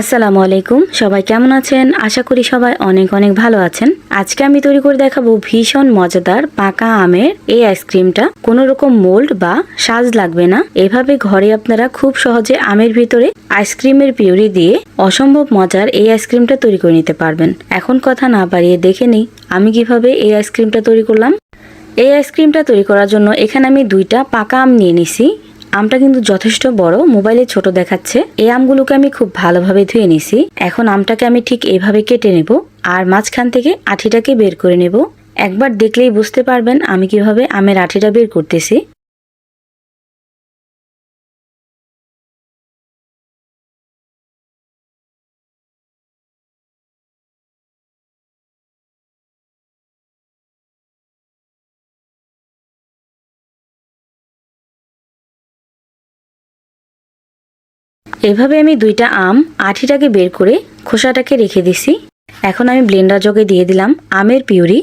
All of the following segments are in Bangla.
আসসালামু আলাইকুম। সবাই কেমন আছেন? আশা করি সবাই অনেক অনেক ভালো আছেন। আজকে আমি তৈরি করে দেখাবো ভীষণ মজাদার পাকা আমের এই আইসক্রিমটা। কোনো রকম মোল্ড বা সাজ লাগবে না। এভাবে ঘরে আপনারা খুব সহজে আমের ভিতরে আইসক্রিমের পিউরি দিয়ে অসম্ভব মজার এই আইসক্রিমটা তৈরি করে নিতে পারবেন। এখন কথা না বাড়িয়ে দেখে নিই আমি কীভাবে এই আইসক্রিমটা তৈরি করলাম। এই আইসক্রিমটা তৈরি করার জন্য এখানে আমি দুইটা পাকা আম নিয়ে নিছি। আমটা কিন্তু যথেষ্ট বড়, মোবাইলে ছোট দেখাচ্ছে। এই আমগুলোকে আমি খুব ভালোভাবে ধুয়ে নিছি। এখন আমটাকে আমি ঠিক এভাবে কেটে নেব আর মাঝখান থেকে আঠিটাকে বের করে নেব। একবার দেখলেই বুঝতে পারবেন আমি কীভাবে আমের আঠিটা বের করতেছি। এভাবে আমি দুইটা আম আঠিটাকে বের করে খোসাটাকে রেখে দিছি। এখন আমি ব্লেন্ডার জগে দিয়ে দিলাম আমের পিউরি।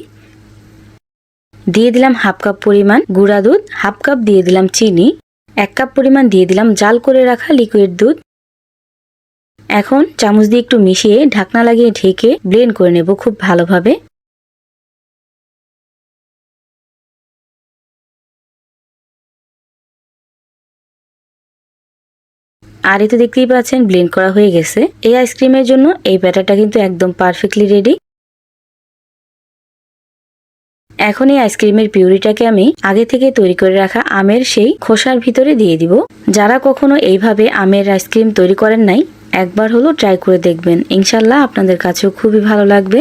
দিয়ে দিলাম হাফ কাপ পরিমাণ গুঁড়া দুধ, হাফ কাপ দিয়ে দিলাম চিনি, এক কাপ পরিমাণ দিয়ে দিলাম জাল করে রাখা লিকুইড দুধ। এখন চামচ দিয়ে একটু মিশিয়ে ঢাকনা লাগিয়ে ঢেকে ব্লেন্ড করে নেব খুব ভালোভাবে। আর এতে দেখতেই পাচ্ছেন ব্লেন্ড করা হয়ে গেছে। এই আইসক্রিমের জন্য এই ব্যাটারটা কিন্তু একদম পারফেক্টলি রেডি এখন এই আইসক্রিমের পিউরিটাকে আমি আগে থেকে তৈরি করে রাখা আমের সেই খোসার ভিতরে দিয়ে দিব। যারা কখনো এইভাবে আমের আইসক্রিম তৈরি করেন নাই, একবার হলো ট্রাই করে দেখবেন। ইনশাল্লাহ আপনাদের কাছেও খুবই ভালো লাগবে।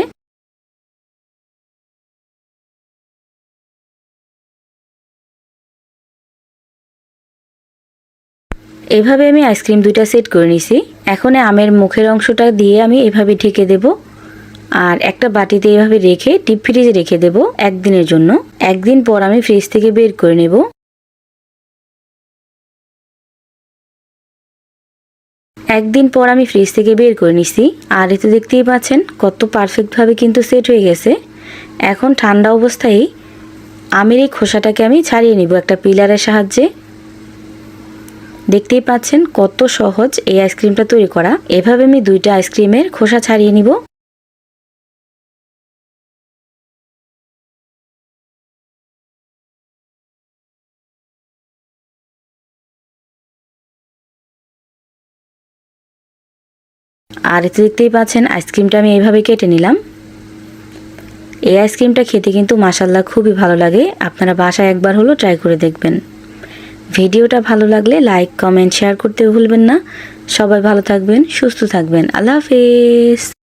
এভাবে আমি আইসক্রিম দুইটা সেট করে নিছি। এখন আমের মুখের অংশটা দিয়ে আমি এভাবে ঢেকে দেব। আর একটা বাটিতে এভাবে রেখে ডিপ ফ্রিজে রেখে দেব একদিনের জন্য। একদিন পর আমি ফ্রিজ থেকে বের করে নেব। একদিন পর আমি ফ্রিজ থেকে বের করে নিছি। আর এতে দেখতেই পাচ্ছেন কত পারফেক্টভাবে কিন্তু সেট হয়ে গেছে। এখন ঠান্ডা অবস্থায় আমের এই খোসাটাকে আমি ছাড়িয়ে নিব একটা পিলারের সাহায্যে। দেখতেই পাচ্ছেন কত সহজ এই আইসক্রিমটা তৈরি করা। এভাবে আমি দুইটা আইসক্রিমের খোসা ছাড়িয়ে নিব। আর এতে দেখতেই পাচ্ছেন আইসক্রিমটা আমি এইভাবে কেটে নিলাম। এই আইসক্রিমটা খেতে কিন্তু মাসাল্লাহ খুবই ভালো লাগে। আপনারা বাসায় একবার হলো ট্রাই করে দেখবেন। ভিডিওটা ভালো লাগলে লাইক, কমেন্ট, শেয়ার করতে ভুলবেন না। সবাই ভালো থাকবেন, সুস্থ থাকবেন। আল্লাহ হাফেজ।